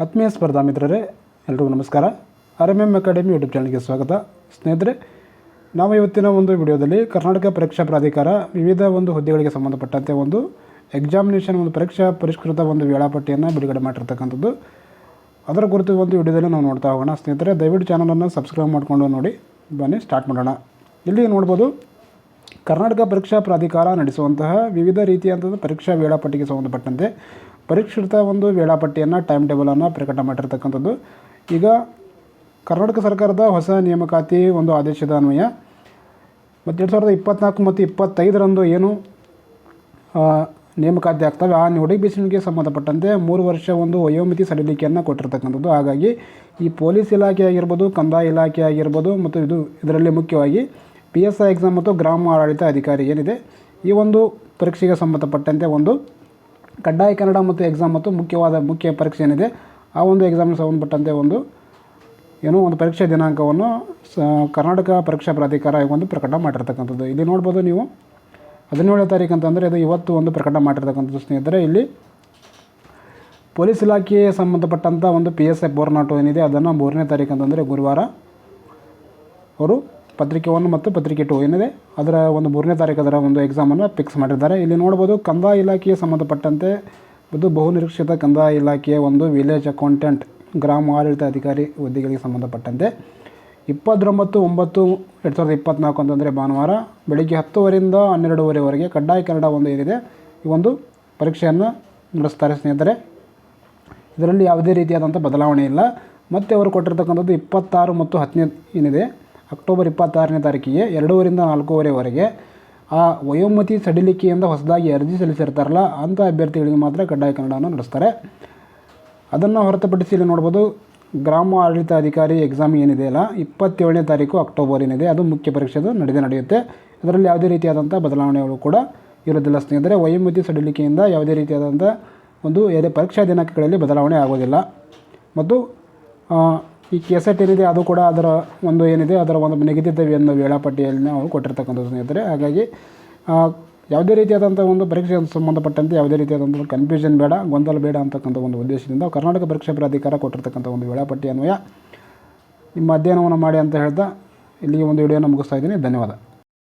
ಆತ್ಮೀಯ ಸ್ಪರ್ಧಾ ಮಿತ್ರರೇ, ಎಲ್ರಿಗೂ ನಮಸ್ಕಾರ. R M M academy YouTube ಚಾನಲ್ಗೆ ಸ್ವಾಗತ. ಸ್ನೇಹಿತರೆ, ನಾವು ಇವತ್ತಿನ ಒಂದು ವಿಡಿಯೋದಲ್ಲಿ ಕರ್ನಾಟಕ ಪರೀಕ್ಷಾ ಪ್ರಾಧಿಕಾರ ವಿವಿಧ ಒಂದು ಹುದ್ದೆಗಳಿಗೆ ಸಂಬಂಧಪಟ್ಟಂತೆ ಒಂದು ಎಕ್ಸಾಮಿನೇಷನ್ ಒಂದು ಪರೀಕ್ಷಾ ಪರಿಷ್ಕೃತ ಒಂದು ವೇಳಾಪಟ್ಟಿಯನ್ನು ಬಿಡುಗಡೆ ಮಾಡಿರ್ತಕ್ಕಂಥದ್ದು. ಅದರ ಕುರಿತು ಒಂದು ವಿಡಿಯೋದಲ್ಲಿ ನಾವು ನೋಡ್ತಾ ಹೋಗೋಣ. ಸ್ನೇಹಿತರೆ, ದಯವಿಟ್ಟು ಚಾನಲನ್ನು ಸಬ್ಸ್ಕ್ರೈಬ್ ಮಾಡಿಕೊಂಡು ನೋಡಿ. ಬನ್ನಿ ಸ್ಟಾರ್ಟ್ ಮಾಡೋಣ. ಇಲ್ಲಿ ನೋಡ್ಬೋದು, ಕರ್ನಾಟಕ ಪರೀಕ್ಷಾ ಪ್ರಾಧಿಕಾರ ನಡೆಸುವಂತಹ ವಿವಿಧ ರೀತಿಯಾದಂಥ ಪರೀಕ್ಷಾ ವೇಳಾಪಟ್ಟಿಗೆ ಸಂಬಂಧಪಟ್ಟಂತೆ ಪರಿಷ್ಕೃತ ಒಂದು ವೇಳಾಪಟ್ಟಿಯನ್ನು ಟೈಮ್ ಟೇಬಲನ್ನು ಪ್ರಕಟ ಮಾಡಿರ್ತಕ್ಕಂಥದ್ದು. ಈಗ ಕರ್ನಾಟಕ ಸರ್ಕಾರದ ಹೊಸ ನೇಮಕಾತಿ ಒಂದು ಆದೇಶದ ಅನ್ವಯ. ಮತ್ತು ಎರಡು ಸಾವಿರದ ಇಪ್ಪತ್ತ್ನಾಲ್ಕು ಮತ್ತು ಇಪ್ಪತ್ತೈದರಂದು ಏನು ನೇಮಕಾತಿ ಆಗ್ತವೆ? ಆ ನೋಟಿಫಿಕೇಷನ್ಗೆ ಸಂಬಂಧಪಟ್ಟಂತೆ ಮೂರು ವರ್ಷ ಒಂದು ವಯೋಮಿತಿ ಸಡಿಲಿಕೆಯನ್ನು ಕೊಟ್ಟಿರ್ತಕ್ಕಂಥದ್ದು. ಹಾಗಾಗಿ ಈ ಪೊಲೀಸ್ ಇಲಾಖೆ ಆಗಿರ್ಬೋದು, ಕಂದಾಯ ಇಲಾಖೆ ಆಗಿರ್ಬೋದು ಮತ್ತು ಇದು ಇದರಲ್ಲಿ ಮುಖ್ಯವಾಗಿ ಪಿ ಎಸ್ ಐ ಎಕ್ಸಾಮ್ ಮತ್ತು ಗ್ರಾಮ ಆಡಳಿತ ಅಧಿಕಾರಿ ಏನಿದೆ, ಈ ಒಂದು ಪರೀಕ್ಷೆಗೆ ಸಂಬಂಧಪಟ್ಟಂತೆ ಒಂದು ಕಡ್ಡಾಯ ಕನ್ನಡ ಮತ್ತು ಎಕ್ಸಾಮ್ ಮತ್ತು ಮುಖ್ಯವಾದ ಮುಖ್ಯ ಪರೀಕ್ಷೆ ಏನಿದೆ, ಆ ಒಂದು ಎಕ್ಸಾಮ್ಗೆ ಸಂಬಂಧಪಟ್ಟಂತೆ ಒಂದು ಏನೋ ಒಂದು ಪರೀಕ್ಷೆ ದಿನಾಂಕವನ್ನು ಸ, ಕರ್ನಾಟಕ ಪರೀಕ್ಷಾ ಪ್ರಾಧಿಕಾರ ಒಂದು ಪ್ರಕಟ ಮಾಡಿರ್ತಕ್ಕಂಥದ್ದು. ಇಲ್ಲಿ ನೋಡ್ಬೋದು ನೀವು ಹದಿನೇಳನೇ ತಾರೀಕು ಅಂತಂದರೆ ಇದು ಇವತ್ತು ಒಂದು ಪ್ರಕಟ ಮಾಡಿರ್ತಕ್ಕಂಥದ್ದು ಸ್ನೇಹಿತರೆ. ಇಲ್ಲಿ ಪೊಲೀಸ್ ಇಲಾಖೆಗೆ ಸಂಬಂಧಪಟ್ಟಂಥ ಒಂದು ಪಿ ಎಸ್ ಐ ಬೋರ್ನಾಟು ಏನಿದೆ, ಅದನ್ನು ಮೂರನೇ ತಾರೀಕು ಅಂತಂದರೆ ಗುರುವಾರ ಅವರು ಪತ್ರಿಕೆ ಒನ್ ಮತ್ತು ಪತ್ರಿಕೆ ಟು ಏನಿದೆ? ಅದರ ಒಂದು ಮೂರನೇ ತಾರೀಕು ಅದರ ಒಂದು ಎಕ್ಸಾಮನ್ನು ಫಿಕ್ಸ್ ಮಾಡಿದ್ದಾರೆ. ಇಲ್ಲಿ ನೋಡ್ಬೋದು ಕಂದಾಯ ಇಲಾಖೆಗೆ ಸಂಬಂಧಪಟ್ಟಂತೆ ಇದು ಬಹುನಿರೀಕ್ಷಿತ ಕಂದಾಯ ಇಲಾಖೆಯ ಒಂದು ವಿಲೇಜ್ ಅಕೌಂಟೆಂಟ್ ಗ್ರಾಮ ಆಡಳಿತ ಅಧಿಕಾರಿ ಹುದ್ದೆಗಳಿಗೆ ಸಂಬಂಧಪಟ್ಟಂತೆ. ಇಪ್ಪತ್ತೊಂಬತ್ತು, ಒಂಬತ್ತು, ಎರಡು ಸಾವಿರದ ಇಪ್ಪತ್ತ್ನಾಲ್ಕು ಅಂತಂದರೆ ಭಾನುವಾರ ಬೆಳಿಗ್ಗೆ ಹತ್ತುವರೆಯಿಂದ ಹನ್ನೆರಡುವರೆವರೆಗೆ ಕಡ್ಡಾಯ ಕನ್ನಡ ಒಂದು ಏನಿದೆ? ಈ ಒಂದು ಪರೀಕ್ಷೆಯನ್ನು ನಡೆಸ್ತಾರೆ ಸ್ನೇಹಿತರೆ. ಇದರಲ್ಲಿ ಯಾವುದೇ ರೀತಿಯಾದಂಥ ಬದಲಾವಣೆ ಇಲ್ಲ. ಮತ್ತು ಅವರು ಕೊಟ್ಟಿರ್ತಕ್ಕಂಥದ್ದು ಇಪ್ಪತ್ತಾರು ಮತ್ತು ಹತ್ತನೇ ಏನಿದೆ? ಅಕ್ಟೋಬರ್ ಇಪ್ಪತ್ತಾರನೇ ತಾರೀಕಿಗೆ ಎರಡೂವರಿಂದ ನಾಲ್ಕೂವರೆವರೆಗೆ ಆ ವಯೋಮತಿ ಸಡಿಲಿಕೆಯಿಂದ ಹೊಸದಾಗಿ ಅರ್ಜಿ ಸಲ್ಲಿಸಿರ್ತಾರಲ್ಲ ಅಂಥ ಅಭ್ಯರ್ಥಿಗಳಿಗೆ ಮಾತ್ರ ಕಡ್ಡಾಯ ಕನ್ನಡವನ್ನು ನಡೆಸ್ತಾರೆ. ಅದನ್ನು ಹೊರತುಪಡಿಸಿ ಇಲ್ಲಿ ನೋಡ್ಬೋದು, ಗ್ರಾಮ ಆಡಳಿತ ಅಧಿಕಾರಿ ಎಕ್ಸಾಮ್ ಏನಿದೆ ಅಲ್ಲ, ಇಪ್ಪತ್ತೇಳನೇ ತಾರೀಕು ಅಕ್ಟೋಬರ್ ಏನಿದೆ ಅದು ಮುಖ್ಯ ಪರೀಕ್ಷೆ ಅದು ನಡೆದೇ ನಡೆಯುತ್ತೆ. ಇದರಲ್ಲಿ ಯಾವುದೇ ರೀತಿಯಾದಂಥ ಬದಲಾವಣೆಗಳು ಕೂಡ ಇರೋದಿಲ್ಲ ಸ್ನೇಹಿತರೆ. ವಯೋಮತಿ ಸಡಿಲಿಕೆಯಿಂದ ಯಾವುದೇ ರೀತಿಯಾದಂಥ ಒಂದು ಎದೆ ಪರೀಕ್ಷಾ ದಿನಾಂಕಗಳಲ್ಲಿ ಬದಲಾವಣೆ ಆಗೋದಿಲ್ಲ. ಮತ್ತು ಈ ಕೆಸೆಟ್ ಏನಿದೆ ಅದು ಕೂಡ ಅದರ ಒಂದು ಏನಿದೆ, ಅದರ ಒಂದು ನಿಗದಿತ ಒಂದು ವೇಳಾಪಟ್ಟಿಯಲ್ಲಿ ಅವರು ಕೊಟ್ಟಿರ್ತಕ್ಕಂಥದ್ದು ಸ್ನೇಹಿತರೆ. ಹಾಗಾಗಿ ಯಾವುದೇ ರೀತಿಯಾದಂಥ ಒಂದು ಪರೀಕ್ಷೆಗೆ ಸಂಬಂಧಪಟ್ಟಂತೆ ಯಾವುದೇ ರೀತಿಯಾದಂಥ ಕನ್ಫ್ಯೂಷನ್ ಬೇಡ, ಗೊಂದಲ ಬೇಡ ಅಂತಕ್ಕಂಥ ಒಂದು ಉದ್ದೇಶದಿಂದ ಕರ್ನಾಟಕ ಪರೀಕ್ಷಾ ಪ್ರಾಧಿಕಾರ ಕೊಟ್ಟಿರ್ತಕ್ಕಂಥ ಒಂದು ವೇಳಾಪಟ್ಟಿ ಅನ್ವಯ ನಿಮ್ಮ ಅಧ್ಯಯನವನ್ನು ಮಾಡಿ ಅಂತ ಹೇಳ್ತಾ ಇಲ್ಲಿಗೆ ಒಂದು ವಿಡಿಯೋನ ಮುಗಿಸ್ತಾ ಇದ್ದೀನಿ. ಧನ್ಯವಾದ.